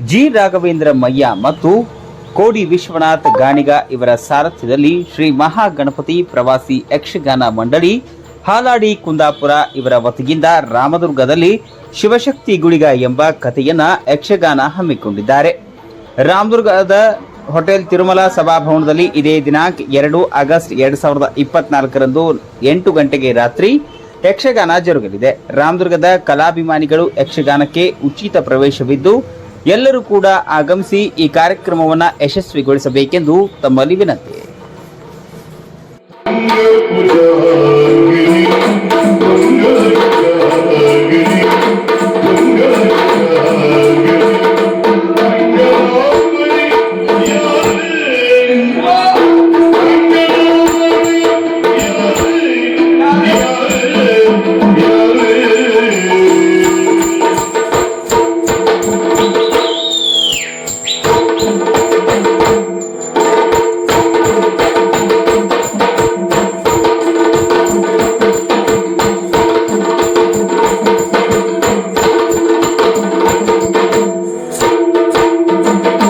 G Raghavendra Mayya ಮತ್ತು ಕೋಡಿ ವಿಶ್ವನಾಥ್ ಗಾಣಿಗ ಇವರ ಸಾರಥ್ಯದಲ್ಲಿ ಶ್ರೀ ಮಹಾಗಣಪತಿ ಪ್ರವಾಸಿ ಯಕ್ಷಗಾನ ಮಂಡಳಿ, ಹಾಲಾಡಿ ಕುಂದಾಪುರ ಇವರ ವತಿಯಿಂದ ರಾಮದುರ್ಗದಲ್ಲಿ ಶಿವಶಕ್ತಿ ಗುಳಿಗ ಎಂಬ ಕಥೆಯನ್ನ ಯಕ್ಷಗಾನ ಹಮ್ಮಿಕೊಂಡಿದ್ದಾರೆ. ರಾಮದುರ್ಗದ ಹೋಟೆಲ್ ತಿರುಮಲ ಸಭಾಭವನದಲ್ಲಿ ಇದೇ ದಿನಾಂಕ ಎರಡು ಆಗಸ್ಟ್ ಎರಡು ಸಾವಿರದ ಇಪ್ಪತ್ನಾಲ್ಕರಂದು ಎಂಟು ಗಂಟೆಗೆ ರಾತ್ರಿ ಯಕ್ಷಗಾನ ಜರುಗಲಿದೆ. ರಾಮದುರ್ಗದ ಕಲಾಭಿಮಾನಿಗಳು ಯಕ್ಷಗಾನಕ್ಕೆ ಉಚಿತ ಪ್ರವೇಶವಿದ್ದು ಎಲ್ಲರೂ ಕೂಡ ಆಗಮಿಸಿ ಈ ಕಾರ್ಯಕ್ರಮವನ್ನು ಯಶಸ್ವಿಗೊಳಿಸಬೇಕೆಂದು ತಮ್ಮಲ್ಲಿ ವಿನಂತಿ